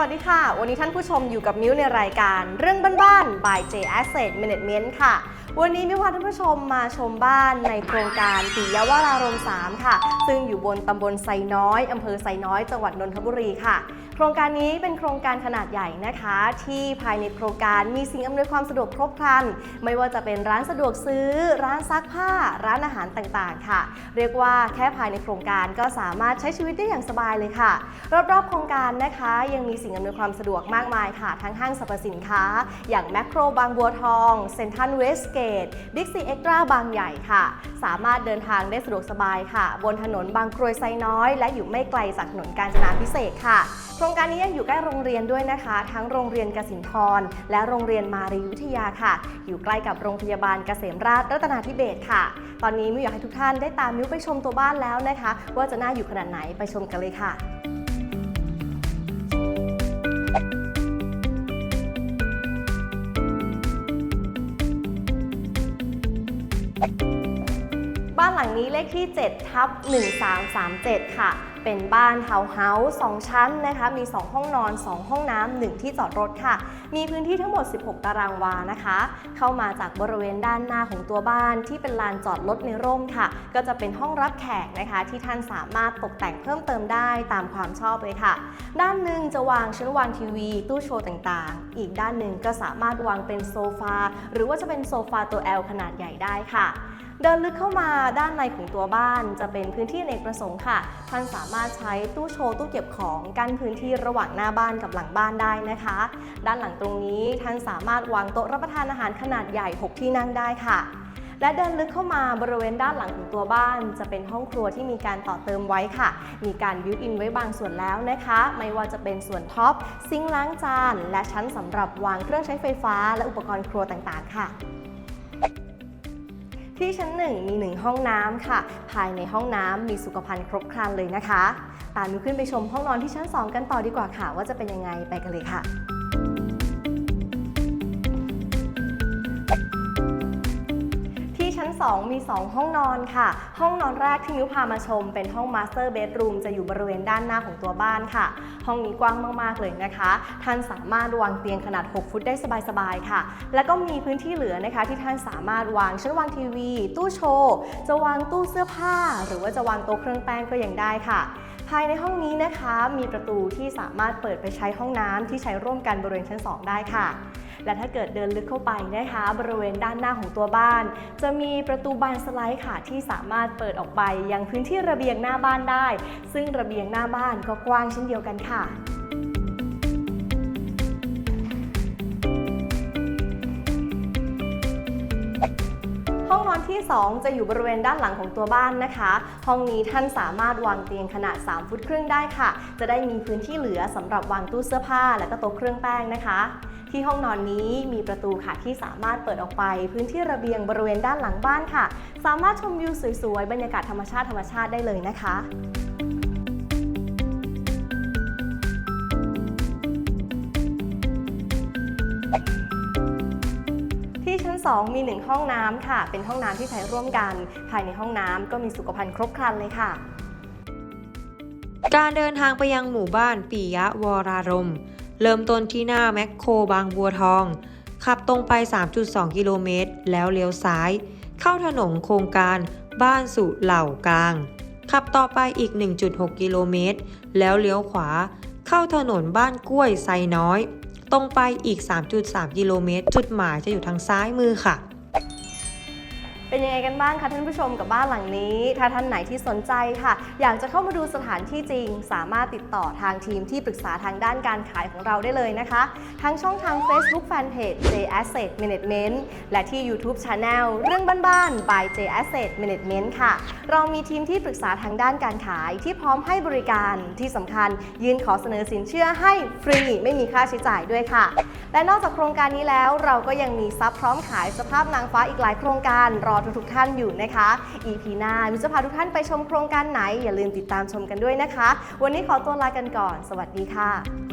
วัสดีค่ะ วันนี้ท่านผู้ชมอยู่กับมิ้วในรายการ เรื่องบ้านๆ by J Asset Management ค่ะ วันนี้มิวพาท่านผู้ชมมาชมบ้านในโครงการปิยวารารมณ์3ค่ะ ซึ่งอยู่บนตำบลไซน้อยอำเภอไซน้อย จังหวัดนนทบุรีค่ะ โครงการนี้เป็นโครงการขนาดใหญ่นะคะ ที่ภายในโครงการมีสิ่งอำนวยความสะดวกครบครัน ไม่ว่าจะเป็นร้านสะดวกซื้อ ร้านซักผ้า ร้านอาหารต่างๆ ค่ะ เรียกว่าแค่ภายในโครงการก็สามารถใช้ชีวิตได้อย่างสบายเลยค่ะ รอบๆโครงการนะคะ ยังมีสิ่งอำนวยความสะดวกมากมายค่ะ ทั้งห้างสรรพสินค้า อย่างแมคโครบางบัวทองเซ็นทรัลเวสเกตบิ๊กซีเอ็กตราบางใหญ่ค่ะ สามารถเดินทางได้สะดวกสบายค่ะ บนถนนบางกรวยไซน้อย และอยู่ไม่ไกลจากถนนกาญจนาพิเศษค่ะ โครงการนี้ยังอยู่ใกล้โรงเรียนด้วยนะคะ ทั้งโรงเรียนกสินทร และโรงเรียนมารีวิทยาค่ะ อยู่ใกล้กับโรงพยาบาลเกษมราชรัตนาธิเบศค่ะ ตอนนี้มิวอยากให้ทุกท่านได้ตามมิวไปชมตัวบ้านแล้วนะคะ ว่าจะน่าอยู่ขนาดไหนไปชมกันเลยค่ะ บ้านหลังนี้เลขที่7ทับ1337 ค่ะ เป็นบ้านทาวน์เฮาส์2ชั้นนะคะ มี 2 ห้องนอน 2 ห้องน้ำ 1 ที่จอดรถค่ะ มีพื้นที่ทั้งหมด 16 ตารางวานะคะ เข้ามาจากบริเวณด้านหน้าของตัวบ้านที่เป็นลานจอดรถในร่มค่ะ ก็จะเป็นห้องรับแขกนะคะ ที่ท่านสามารถตกแต่งเพิ่มเติมได้ตามความชอบเลยค่ะ ด้านหนึ่งจะวางชั้นวางทีวี ตู้โชว์ต่างๆ อีกด้านหนึ่งก็สามารถวางเป็นโซฟาหรือว่าจะเป็นโซฟาตัว L ขนาดใหญ่ได้ค่ะ เดินลึกเข้ามาด้านในของตัวบ้านจะเป็นพื้นที่อเนกประสงค์ค่ะ ท่านสามารถใช้ตู้โชว์ตู้เก็บของกั้นพื้นที่ระหว่างหน้าบ้านกับหลังบ้านได้นะคะ ด้านหลังตรงนี้ท่านสามารถวางโต๊ะรับประทานอาหารขนาดใหญ่ 6 ที่นั่งได้ค่ะและเดินลึกเข้ามาบริเวณด้านหลังของตัวบ้าน จะเป็นห้องครัวที่มีการต่อเติมไว้ค่ะ มีการบิวอินไว้บางส่วนแล้วนะคะ ไม่ว่าจะเป็นส่วนท็อปซิงค์ล้างจาน และชั้นสำหรับวางเครื่องใช้ไฟฟ้า และอุปกรณ์ครัวต่างๆ ค่ะ ที่ชั้นหนึ่งมีหนึ่งห้องน้ำค่ะ ภายในห้องน้ำมีสุขภัณฑ์ครบครันเลยนะคะ ตามมิวขึ้นไปชมห้องนอนที่ชั้น 2 กันต่อดีกว่าค่ะ ว่าจะเป็นยังไงไปกันเลยค่ะ 2 มี 2 ห้องนอนค่ะ ห้องนอนแรกที่มิวพามาชม เป็นห้องมาสเตอร์เบดรูมจะอยู่บริเวณด้านหน้าของตัวบ้านค่ะ ห้องนี้กว้างมาก ๆ เลยนะคะ ท่านสามารถวางเตียงขนาด 6 ฟุตได้สบาย ๆ ค่ะ แล้วก็มีพื้นที่เหลือนะคะ ที่ท่านสามารถวางชั้นวางทีวี ตู้โชว์ จะวางตู้เสื้อผ้า หรือว่าจะวางโต๊ะเครื่องแป้งก็ยังได้ค่ะภายในห้องนี้นะคะมีประตูที่สามารถเปิดไปใช้ห้องน้ำที่ใช้ร่วมกันบริเวณชั้น 2 ได้ค่ะ และถ้าเกิดเดินลึกเข้าไปนะคะ บริเวณด้านหน้าของตัวบ้าน จะมีประตูบานสไลด์ค่ะ ที่สามารถเปิดออกไปยังพื้นที่ระเบียงหน้าบ้านได้ ซึ่งระเบียงหน้าบ้านก็กว้างเช่นเดียวกันค่ะ ที่ 2 จะอยู่บริเวณด้านหลังของตัวบ้านนะคะ ห้องนี้ท่านสามารถวางเตียงขนาด 3 ฟุตครึ่งได้ค่ะ จะได้มีพื้นที่เหลือสำหรับวางตู้เสื้อผ้า และก็โต๊ะเครื่องแป้งนะคะที่ห้องนอนนี้มีประตูค่ะที่สามารถเปิดออกไป พื้นที่ระเบียงบริเวณด้านหลังบ้านค่ะ สามารถชมวิวสวยๆ บรรยากาศธรรมชาติธรรมชาติได้เลยนะคะ 2 มี 1 ห้องน้ำค่ะ เป็นห้องน้ำที่ใช้ร่วมกัน ภายในห้องน้ำก็มีสุขภัณฑ์ครบครันเลยค่ะ การเดินทางไปยังหมู่บ้านปิยะวรารม เริ่มต้นที่หน้าแมคโครบางบัวทอง ขับตรงไป 3.2 กิโลเมตร แล้วเลี้ยวซ้าย เข้าถนนโครงการบ้านสุเหล่ากลาง ขับต่อไปอีก 1.6 กิโลเมตร แล้วเลี้ยวขวา เข้าถนนบ้านกล้วยไซน้อย ตรงไปอีก 3.3 กิโลเมตร จุดหมายจะอยู่ทางซ้ายมือค่ะ เป็นยังไงกันบ้างคะท่านผู้ชมกับบ้านหลังนี้ ถ้าท่านไหนที่สนใจค่ะ อยากจะเข้ามาดูสถานที่จริง สามารถติดต่อทางทีมที่ปรึกษาทางด้านการขายของเราได้เลยนะคะ ทั้งช่องทาง Facebook Fanpage J Asset Management และที่ YouTube Channel เรื่องบ้านๆ by J Asset Management ค่ะ เรามีทีมที่ปรึกษาทางด้านการขายที่พร้อมให้บริการที่สำคัญ ยื่นขอเสนอสินเชื่อให้ฟรีไม่มีค่าใช้จ่ายด้วยค่ะ และนอกจากโครงการนี้แล้วเราก็ยังมีซับพร้อมขายสภาพนางฟ้าอีกหลายโครงการรอทุกๆท่านอยู่นะคะ EP หน้าวิจะพาทุกท่านไปชมโครงการไหน อย่าลืมติดตามชมกันด้วยนะคะ วันนี้ขอตัวลากันก่อน สวัสดีค่ะ